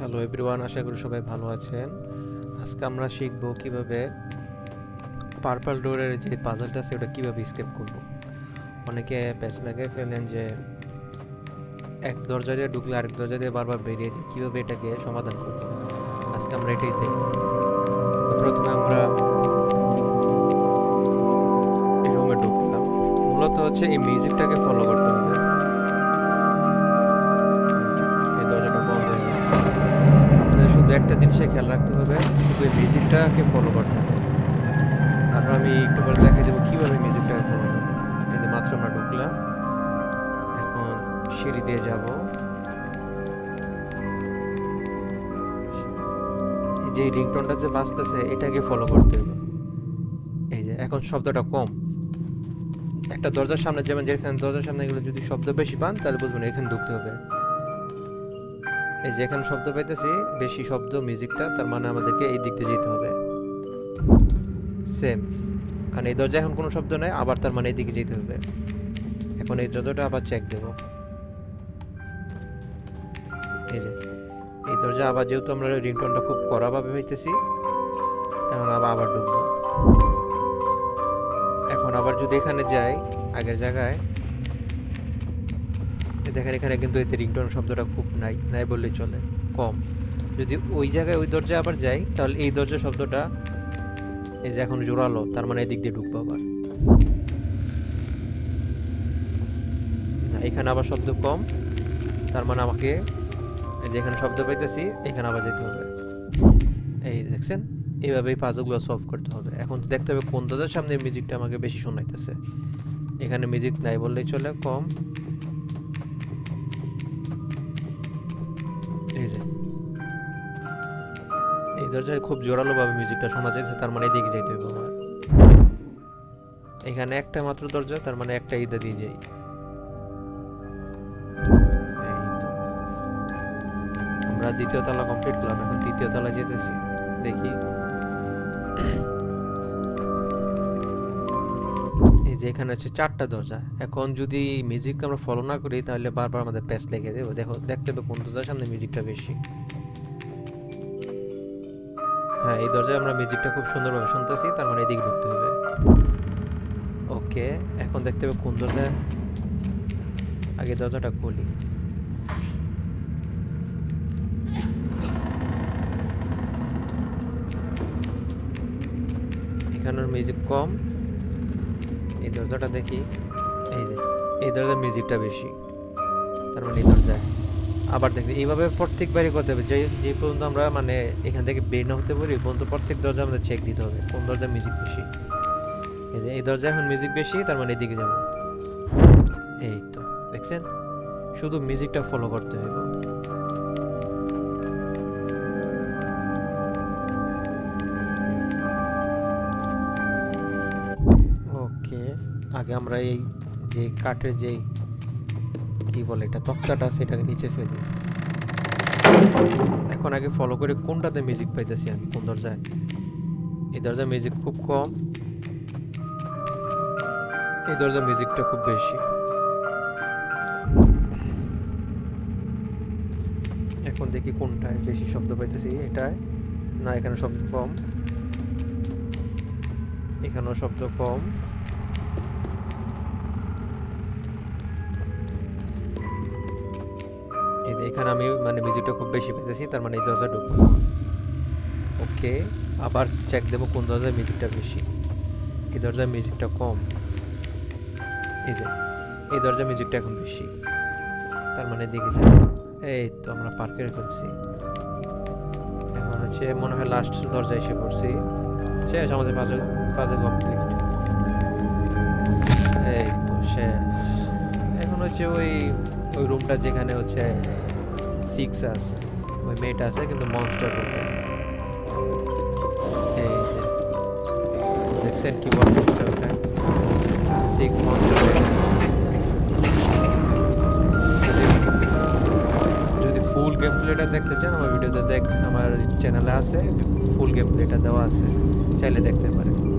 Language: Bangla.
হ্যালো এভরিওয়ান আশা করি সবাই ভালো আছেন। আজকে আমরা শিখব কীভাবে পার্পল ডোরের যে পাজলটা আছে, ওটা কীভাবে স্কেপ করব। অনেকে প্যাচ লাগে ফেলেন যে এক দরজা দিয়ে ঢুকলে আরেক দরজা দিয়ে বারবার বেরিয়ে যায়, কীভাবে এটাকে সমাধান করব? আজকে আমরা এটাই দেখব। প্রথমে আমরা এই রুমে ঢুকলাম। মূলত হচ্ছে এই মিউজিকটাকে ফলো করতে হবে। শুধু একটা জিনিসে খেয়াল রাখতে হবে, শুধু এই মিউজিকটাকে ফলো করতে হবে। তারপর আমি একটু পরে দেখাই দেবো কীভাবে মিউজিকটাকে ফলো করব। এই যে মাত্র আমরা ঢুকলাম, এখন সিঁড়ি দিয়ে যাব। যে রিংটোনটা যে বাজতেছে, এটাকে ফলো করতে হবে। এই যে, এখন শব্দটা কম। একটা দরজার সামনে, যেমন যেখানে দরজার সামনে এগুলো যদি শব্দ বেশি পান, তাহলে বুঝবেন এখানে ঢুকতে হবে। এই যে এখানে শব্দ পাইতেছি, বেশি শব্দ মিউজিকটা তার মানে আমাদেরকে এই দিক দিয়ে যেতে হবে। সেম কারণ এই দরজায় এখন কোনো শব্দ নাই, আবার তার মানে এদিকে যেতে হবে। এখন এই দরজাটা আবার চেক দেব। এই যে, এই দরজা আবার যেহেতু আমরা রিংটোনটা খুব কড়াভাবে হইতেছি এখন আবার আবার ঢুকবো। এখন আবার যদি এখানে যাই, আগের জায়গায় এই দেখেন, এখানে কিন্তু এতে রিংটোন শব্দটা খুব নাই নাই বললেই চলে, কম। যদি ওই জায়গায় ওই দরজায় আবার যাই, তাহলে এই দরজা শব্দটা এই যে এখন জোরালো, তার মানে এদিক দিয়ে ঢুকবো আবার। না, এখানে আবার শব্দ কম, তার মানে আমাকে এই যে এখানে শব্দ পাইতেছি, এখানে আবার যেতে হবে। এই দেখছেন, এইভাবেই পাজলগুলো সলভ করতে হবে। এখন দেখতে হবে কোন দরজার সামনে মিউজিকটা আমাকে বেশি শোনাইতেছে। এখানে মিউজিক নাই বললেই চলে, কম। দরজায় খুব জোরালো ভাবে মিউজিকটা শোনা যাচ্ছে তার মানে এদিকে যাইতে হবে আমার। এখানে একটা মাত্র দরজা, তার মানে একটা ইদা দিয়ে যাই। আমরা দ্বিতীয় তলা কমপ্লিট করলাম, এখন তৃতীয় তলা যেতেছি, দেখি। এই যে এখানে হচ্ছে চারটা দরজা, এখন যদি মিউজিক আমরা ফলো না করি, তাহলে বারবার আমাদের প্যাচ লেগে দেবো। দেখো, দেখতে হবে কোন দরজার সামনে মিউজিকটা বেশি। হ্যাঁ এই দরজায় আমরা মিউজিকটা খুব সুন্দরভাবে শুনতেছি, তার মানে এদিকে ঢুকতে হবে। ওকে এখন দেখতে হবে কোন দরজায় আগে দরজাটা খুলি। এখানের মিউজিক কম, এই দরজাটা দেখি, এই যে, এই দরজার মিউজিকটা বেশি, তার মানে এই দরজায়। আবার দেখি এইভাবে প্রত্যেক প্রত্যেকবারই করতে হবে। যে যে পর্যন্ত আমরা মানে এখান থেকে বের না হতে পারি পর্যন্ত প্রত্যেক দরজা আমাদের চেক দিতে হবে, কোন দরজার মিউজিক বেশি। এই যে, এই দরজা এখন মিউজিক বেশি, তার মানে এদিকে যাব। এই তো, দেখছেন? শুধু মিউজিকটা ফলো করতে হবে। ওকে আগে আমরা এই যে কাঠের যেই কি বলে এটা? তক্তাটা সেটাকে নিচে ফেলি এখন আগে ফলো করে কোনটাতে মিউজিক পাইতেছি আমি? কোন দরজায়? এই দরজায় মিউজিক খুব কম। এই দরজার মিউজিকটা খুব বেশি। এখন দেখি কোনটায় বেশি শব্দ পাইতেছি। এটায়? না এখানে শব্দ কম। এখানেও শব্দ কম। এখানে আমি মানে মিউজিকটা খুব বেশি পেতেছি, তার মানে এই দরজা ঢুকবো। ওকে, আবার চেক দেবো কোন দরজায় মিউজিকটা বেশি। এই দরজায় মিউজিকটা কম। এই যে, এই দরজায় মিউজিকটা এখন বেশি। তার মানে যাব এই তো আমরা পার করে ফেলছি। এখন হচ্ছে মনে হয় লাস্ট দরজায় এসে পড়ছি। শেষ, আমাদের পাজল পাজল কমপ্লিট এই তো শেষ। এখন হচ্ছে ওই ওই রুমটা যেখানে হচ্ছে সিক্স আছে ওই মেয়েটা আছে কিন্তু মনস্টার রুমটা এই যে দেখছেন কি বল মনস্টার ওটা সিক্স মনস্টার যদি ফুল গেম প্লেটা দেখতে চান আমার ভিডিওতে দেখ আমার চ্যানেলে আছে ফুল গেম প্লেটা দেওয়া আছে চাইলে দেখতে পারেন আজকের মতো